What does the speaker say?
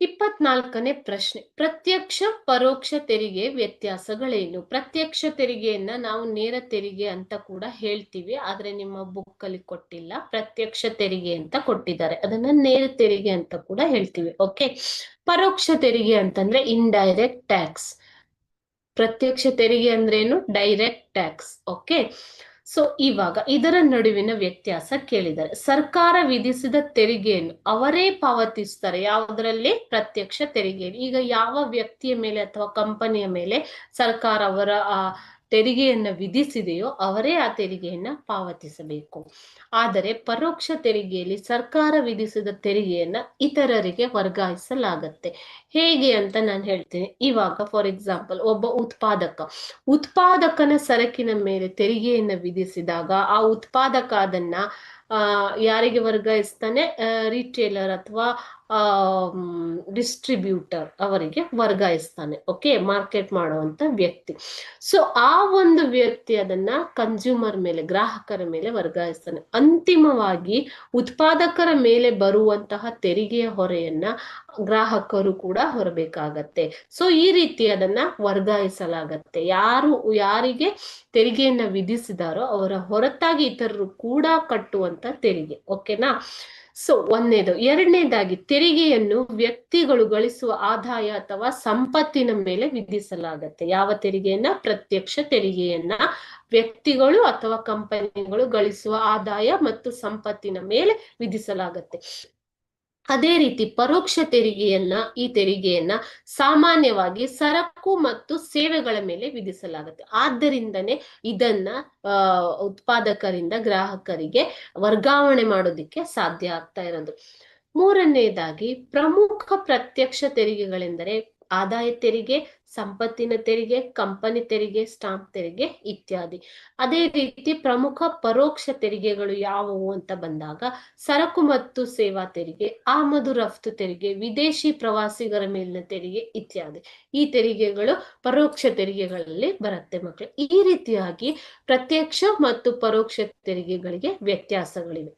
ಇಪ್ಪತ್ನಾಲ್ಕನೇ ಪ್ರಶ್ನೆ. ಪ್ರತ್ಯಕ್ಷ, ಪರೋಕ್ಷ ತೆರಿಗೆ ವ್ಯತ್ಯಾಸಗಳೇನು? ಪ್ರತ್ಯಕ್ಷ ತೆರಿಗೆಯನ್ನ ನಾವು ನೇರ ತೆರಿಗೆ ಅಂತ ಕೂಡ ಹೇಳ್ತೀವಿ, ಆದ್ರೆ ನಿಮ್ಮ ಬುಕ್ ಅಲ್ಲಿ ಕೊಟ್ಟಿಲ್ಲ. ಪ್ರತ್ಯಕ್ಷ ತೆರಿಗೆ ಅಂತ ಕೊಟ್ಟಿದ್ದಾರೆ. ಅದನ್ನ ನೇರ ತೆರಿಗೆ ಅಂತ ಕೂಡ ಹೇಳ್ತೀವಿ. ಓಕೆ ಪರೋಕ್ಷ ತೆರಿಗೆ ಅಂತಂದ್ರೆ ಇಂಡೈರೆಕ್ಟ್ ಟ್ಯಾಕ್ಸ್ ಪ್ರತ್ಯಕ್ಷ ತೆರಿಗೆ ಅಂದ್ರೇನು? ಡೈರೆಕ್ಟ್ ಟ್ಯಾಕ್ಸ್ ಓಕೆ ಸೊ ಇವಾಗ ಇದರ ನಡುವಿನ ವ್ಯತ್ಯಾಸ ಕೇಳಿದ್ದಾರೆ ಸರ್ಕಾರ ವಿಧಿಸಿದ ತೆರಿಗೆಯನ್ನು ಅವರೇ ಪಾವತಿಸ್ತಾರೆ, ಯಾವುದರಲ್ಲಿ? ಪ್ರತ್ಯಕ್ಷ ತೆರಿಗೆ ಈಗ ಯಾವ ವ್ಯಕ್ತಿಯ ಮೇಲೆ ಅಥವಾ ಕಂಪನಿಯ ಮೇಲೆ ಸರ್ಕಾರ ಅವರ, ಆ ತೆರಿಗೆಯನ್ನ ವಿಧಿಸಿದೆಯೋ ಅವರೇ ಆ ತೆರಿಗೆಯನ್ನ ಪಾವತಿಸಬೇಕು. ಆದರೆ ಪರೋಕ್ಷ ತೆರಿಗೆಯಲ್ಲಿ ಸರ್ಕಾರ ವಿಧಿಸಿದ ತೆರಿಗೆಯನ್ನ ಇತರರಿಗೆ ವರ್ಗಾಯಿಸಲಾಗತ್ತೆ. ಹೇಗೆ ಅಂತ ನಾನು ಹೇಳ್ತೀನಿ. ಇವಾಗ ಫಾರ್ ಎಕ್ಸಾಂಪಲ್ ಒಬ್ಬ ಉತ್ಪಾದಕ, ಉತ್ಪಾದಕನ ಸರಕಿನ ಮೇಲೆ ತೆರಿಗೆಯನ್ನ ವಿಧಿಸಿದಾಗ ಆ ಉತ್ಪಾದಕ ಅದನ್ನ ಯಾರಿಗೆ ವರ್ಗಾಯಿಸ್ತಾನೆ ರಿಟೇಲರ್ ಅಥವಾ ಡಿಸ್ಟ್ರಿಬ್ಯೂಟರ್ ಅವರಿಗೆ ವರ್ಗಾಯಿಸ್ತಾನೆ. ಓಕೆ ಮಾರ್ಕೆಟ್ ಮಾಡುವಂತ ವ್ಯಕ್ತಿ. ಸೊ ಆ ಒಂದು ವ್ಯಕ್ತಿ ಅದನ್ನ ಕನ್ಸ್ಯೂಮರ್ ಮೇಲೆ, ಗ್ರಾಹಕರ ಮೇಲೆ ವರ್ಗಾಯಿಸ್ತಾನೆ. ಅಂತಿಮವಾಗಿ ಉತ್ಪಾದಕರ ಮೇಲೆ ಬರುವಂತಹ ತೆರಿಗೆಯ ಹೊರೆಯನ್ನ ಗ್ರಾಹಕರು ಕೂಡ ಹೊರಬೇಕಾಗತ್ತೆ. ಸೊ ಈ ರೀತಿ ಅದನ್ನ ವರ್ಗಾಯಿಸಲಾಗತ್ತೆ. ಯಾರು, ಯಾರಿಗೆ ತೆರಿಗೆಯನ್ನ ವಿಧಿಸಿದಾರೋ ಅವರ ಹೊರತಾಗಿ ಇತರರು ಕೂಡ ಕಟ್ಟುವಂತ ತೆರಿಗೆ ಓಕೆನಾ ಸೊ ಒಂದನೇದು. ಎರಡನೇದಾಗಿ, ತೆರಿಗೆಯನ್ನು ವ್ಯಕ್ತಿಗಳು ಗಳಿಸುವ ಆದಾಯ ಅಥವಾ ಸಂಪತ್ತಿನ ಮೇಲೆ ವಿಧಿಸಲಾಗತ್ತೆ. ಯಾವ ತೆರಿಗೆಯನ್ನ? ಪ್ರತ್ಯಕ್ಷ ತೆರಿಗೆಯನ್ನ ವ್ಯಕ್ತಿಗಳು ಅಥವಾ ಕಂಪನಿಗಳು ಗಳಿಸುವ ಆದಾಯ ಮತ್ತು ಸಂಪತ್ತಿನ ಮೇಲೆ ವಿಧಿಸಲಾಗತ್ತೆ. ಅದೇ ರೀತಿ ಪರೋಕ್ಷ ತೆರಿಗೆಯನ್ನ, ಈ ತೆರಿಗೆಯನ್ನ ಸಾಮಾನ್ಯವಾಗಿ ಸರಕು ಮತ್ತು ಸೇವೆಗಳ ಮೇಲೆ ವಿಧಿಸಲಾಗುತ್ತೆ. ಆದ್ದರಿಂದನೇ ಇದನ್ನ ಉತ್ಪಾದಕರಿಂದ ಗ್ರಾಹಕರಿಗೆ ವರ್ಗಾವಣೆ ಮಾಡೋದಿಕ್ಕೆ ಸಾಧ್ಯ ಆಗ್ತಾ ಇರೋದು. ಮೂರನೆಯದಾಗಿ ಪ್ರಮುಖ ಪ್ರತ್ಯಕ್ಷ ತೆರಿಗೆಗಳೆಂದರೆ ಆದಾಯ ತೆರಿಗೆ, ಸಂಪತ್ತಿನ ತೆರಿಗೆ, ಕಂಪನಿ ತೆರಿಗೆ, ಸ್ಟಾಂಪ್ ತೆರಿಗೆ ಇತ್ಯಾದಿ. ಅದೇ ರೀತಿ ಪ್ರಮುಖ ಪರೋಕ್ಷ ತೆರಿಗೆಗಳು ಯಾವುವು ಅಂತ ಬಂದಾಗ ಸರಕು ಮತ್ತು ಸೇವಾ ತೆರಿಗೆ, ಆಮದು ರಫ್ತು ತೆರಿಗೆ, ವಿದೇಶಿ ಪ್ರವಾಸಿಗರ ಮೇಲಿನ ತೆರಿಗೆ ಇತ್ಯಾದಿ. ಈ ತೆರಿಗೆಗಳು ಪರೋಕ್ಷ ತೆರಿಗೆಗಳಲ್ಲಿ ಬರುತ್ತೆ ಮಕ್ಕಳು ಈ ರೀತಿಯಾಗಿ ಪ್ರತ್ಯಕ್ಷ ಮತ್ತು ಪರೋಕ್ಷ ತೆರಿಗೆಗಳಿಗೆ ವ್ಯತ್ಯಾಸಗಳಿವೆ.